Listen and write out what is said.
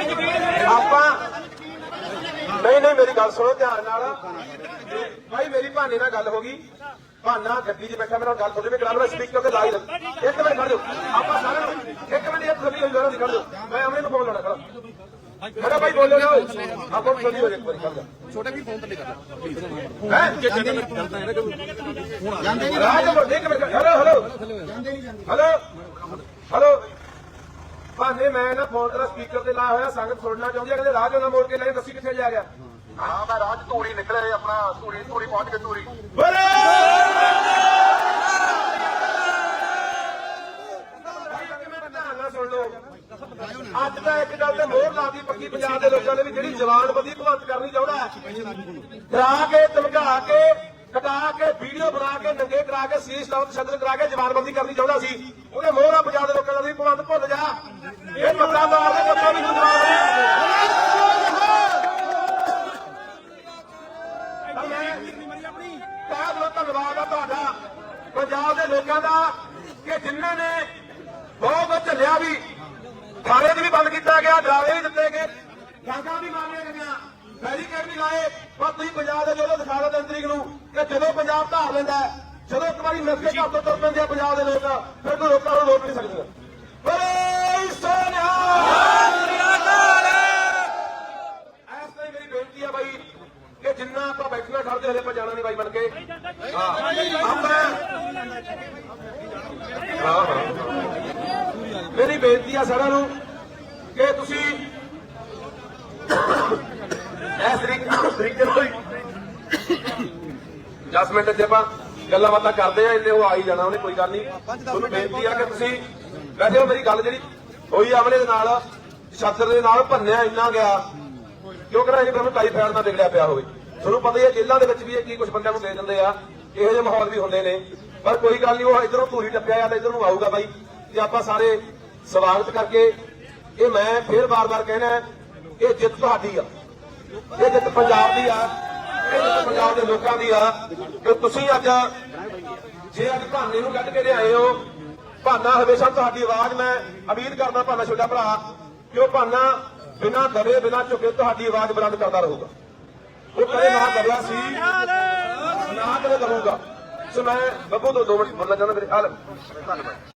ਆਪਾਂ ਨਹੀਂ ਨਹੀਂ ਮੇਰੀ ਗੱਲ ਸੁਣੋ ਧਿਆਨ ਨਾਲ। ਭਾਈ ਮੇਰੀ ਭਾਨੇ ਨਾਲ ਗੱਲ ਹੋ ਗਈ। ਭਾਨਾ ਗੱਡੀ 'ਚ ਬੈਠਾ ਮੇਰੇ ਨਾਲ ਗੱਲ ਤੁਹਾਡੇ ਵੀ ਕਰਾ ਲਓ ਸਪੀਕਰ ਤੇ ਲਾਈ ਲੱਗ ਇੱਕ ਮਿੰਟ ਖੜ ਜਾਓ। ਆਪਾਂ ਸਾਰੇ ਨੂੰ- ਇੱਕ ਮਿੰਟ ਇੱਕ ਖੜੀ ਹੋਈ ਜਰਾ ਖੜ ਜਾਓ। ਮੈਂ ਅਮਨੇ ਨੂੰ ਫੋਨ ਲਾਉਣਾ ਖੜਾ ਖੜਾ ਭਾਈ ਬੋਲੋ ਨਾ। ਆਪਾਂ ਖੜੀ ਹੋ ਜਾ ਇੱਕ ਵਾਰੀ ਖੜ ਜਾ ਛੋਟੇ ਵੀ ਫੋਨ ਤੇ ਨਹੀਂ ਕਰਦਾ। ਹੈ? ਰਾਜ ਵੱਡੇ ਇੱਕ minute hello hello hello hello ਭਾਨੇ ਮੈਂ ਨਾ ਫੋਨ ਤੇਰਾ ਸਪੀਕਰ ਤੇ ਲਾਇਆ ਹੋਇਆ ਸੰਗਤ ਸੁਣਨਾ ਚਾਹੁੰਦੀ ਹੈ ਕਹਿੰਦੇ ਰਾਜ ਉਹਨਾਂ ਮੋੜ ਕੇ ਲੈ ਦੱਸੀ ਕਿੱਥੇ ਜਾ ਗਿਆ? ਹਾਂ ਮੈਂ ਰਾਜ ਧੂਰੀ ਨਿਕਲੇ ਆਪਣਾ ਧੂਰੀ ਧੂਰੀ ਪਹੁੰਚ ਕੇ ਧੂਰੀ। ਬੋਲੇ! ਅੱਜ ਤਾਂ ਇੱਕ ਗੱਲ ਤੇ ਮੋਹਰ ਲਾਦੀ ਪੱਕੀ ਪੰਜਾਬ ਦੇ ਲੋਕਾਂ ਨੇ ਵੀ ਜਿਹੜੀ ਜਵਾਨਬੰਦੀ ਭਗਵੰਤ ਕਰਨੀ ਚਾਹੁੰਦਾ ਹੈ ਡਰਾ ਕੇ ਧਮਕਾ ਕੇ ਕਟਾ ਕੇ, ਵੀਡੀਓ ਬਣਾ ਕੇ, ਨੰਗੇ ਕਰਾ ਕੇ ਸੀਸ ਲਾਉਂ ਤਸ਼ੱਦਦ ਕਰਾ ਕੇ ਜਵਾਨਬੰਦੀ ਕਰਨੀ ਚਾਹੁੰਦਾ ਸੀ। ਉਹਨੇ ਮੋਹਰਾ ਪੰਜਾਬ ਦੇ ਲੋਕਾਂ ਦਾ ਵੀ ਭੁੱਲ ਜਾ। ਇਹ ਮੱਤਾ ਮਾਰਦੇ ਲੋਕਾਂ ਨੂੰ ਜਵਾਬ ਧੰਨਵਾਦ ਆ ਤੁਹਾਡਾ। ਪੰਜਾਬ ਦੇ ਲੋਕਾਂ ਦਾ ਕਿ ਜਿਨ੍ਹਾਂ ਨੇ ਬਹੁਤ ਝੱਲਿਆ ਵੀ, ਥਾਣੇ ਵੀ ਬੰਦ ਕੀਤਾ ਗਿਆ, ਡਰਾਵੇ ਵੀ ਦਿੱਤੇ ਗਏ। ਡਾਂਗਾ ਵੀ ਮਾਰੀਆਂ ਗਈਆਂ ਬੈਰੀਕੇਡ ਵੀ ਲਾਏ। ਪਰ ਤੁਸੀਂ ਪੰਜਾਬ ਦੇ ਜਦੋਂ ਦਿਖਾ ਦਿਓ ਤਿੰਨ ਤਰੀਕ ਨੂੰ ਕਿ ਜਦੋਂ ਪੰਜਾਬ ਧਾਰ ਲੈਂਦਾ ਜਦੋਂ ਇੱਕ ਵਾਰੀ ਮਿਲ ਘਰ ਤੋਂ ਤੁਰ ਪੈਂਦੇ ਆ ਪੰਜਾਬ ਦੇ ਲੋਕ, ਫਿਰ ਕੋਈ ਲੋਕਾਂ ਨੂੰ ਰੋਕ ਨਹੀਂ ਸਕਦੇ। ਬੋਲੇ ਸੋਨਿਆ ਐਸ ਤਰ੍ਹਾਂ ਮੇਰੀ ਬੇਨਤੀ ਆ ਬਾਈ, ਕਿ ਜਿੰਨਾ ਆਪਾਂ ਬੈਠਣਾ ਖੜਦੇ ਹਲੇ ਆਪਾਂ ਜਾਣਾ ਨਹੀਂ ਬਾਈ ਬਣ ਕੇ। ਹਾਂ। ਮੇਰੀ ਬੇਨਤੀ ਆ ਸਾਰਿਆਂ ਨੂੰ ਕਿ ਤੁਸੀਂ 10 ਮਿੰਟ ਜੇ ਆਪਾਂ ਗੱਲਾਂ ਬਾਤਾਂ ਕਰਦੇ ਆ ਇੰਨੇ ਉਹ ਆ ਹੀ ਜਾਣਾ ਉਹਨੇ, ਕੋਈ ਗੱਲ ਨਹੀਂ। ਤੁਹਾਨੂੰ ਬੇਨਤੀ ਆ ਕਿ ਤੁਸੀਂ, ਵੈਸੇ ਉਹ ਮੇਰੀ ਗੱਲ ਜਿਹੜੀ ਹੋਈ ਆਮਲੇ ਦੇ ਨਾਲ ਛਾਤਰ ਦੇ ਨਾਲ ਭੰਨਿਆ ਇੰਨਾ ਗਿਆ ਕਿਉਂਕਿ ਨਾ ਇਹ ਤੁਹਾਨੂੰ ਟਾਈਫਾਇਡ ਦਾ ਵਿਗੜਿਆ ਪਿਆ ਹੋਵੇ? ਤੁਹਾਨੂੰ ਪਤਾ ਹੀ ਹੈ ਜੇਲ੍ਹਾਂ ਦੇ ਵਿੱਚ ਵੀ ਇਹ ਕੀ ਕੁਝ ਬੰਦਿਆਂ ਨੂੰ ਦੇ ਦਿੰਦੇ ਆ, ਇਹੋ ਜਿਹੇ ਮਾਹੌਲ ਵੀ ਹੁੰਦੇ ਨੇ। ਪਰ ਕੋਈ ਗੱਲ ਨਹੀਂ, ਉਹ ਇਧਰੋਂ ਧੂਰੀ ਟੱਪਿਆ ਆ ਤੇ ਇਧਰ ਨੂੰ ਆਊਗਾ ਬਾਈ, ਤੇ ਆਪਾਂ ਸਾਰੇ ਸਵਾਗਤ ਕਰਕੇ, ਇਹ ਮੈਂ ਫੇਰ ਬਾਰ-ਬਾਰ ਕਹਿਣਾ, ਇਹ ਜਿੱਤ ਤੁਹਾਡੀ ਆ। ਇਹ ਜਿੱਤ ਪੰਜਾਬ ਦੀ ਆ। ਪੰਜਾਬ ਦੇ ਲੋਕਾਂ ਦੀ ਆ ਕਿ ਤੁਸੀਂ ਅੱਜ ਜੇ ਅੱਜ ਭਾਨੇ ਨੂੰ ਕੱਢ ਕੇ ਲਿਆਏ ਹੋ, ਭਾਨਾ ਹਮੇਸ਼ਾ ਤੁਹਾਡੀ ਆਵਾਜ਼ ਮੈਂ ਉਮੀਦ ਕਰਦਾ ਭਾਨਾ ਛੋਟਾ ਭਰਾ, ਕਿ ਉਹ ਭਾਨਾ ਬਿਨਾਂ ਦਬੇ ਬਿਨਾਂ ਝੁਕੇ ਤੁਹਾਡੀ ਆਵਾਜ਼ ਬੁਲੰਦ ਕਰਦਾ ਰਹੂਗਾ। ਉਹ ਕਦੇ ਨਾ ਦਬਿਆ ਸੀ, ਨਾ ਕਦੇ ਕਰੂਗਾ। ਸੋ ਮੈਂ ਬੱਬੂ ਤੋਂ ਦੋ ਮਿੰਟ ਬੋਲਣਾ ਚਾਹੁੰਦਾ, ਮੇਰੇ ਹਾਲ ਧੰਨਵਾਦ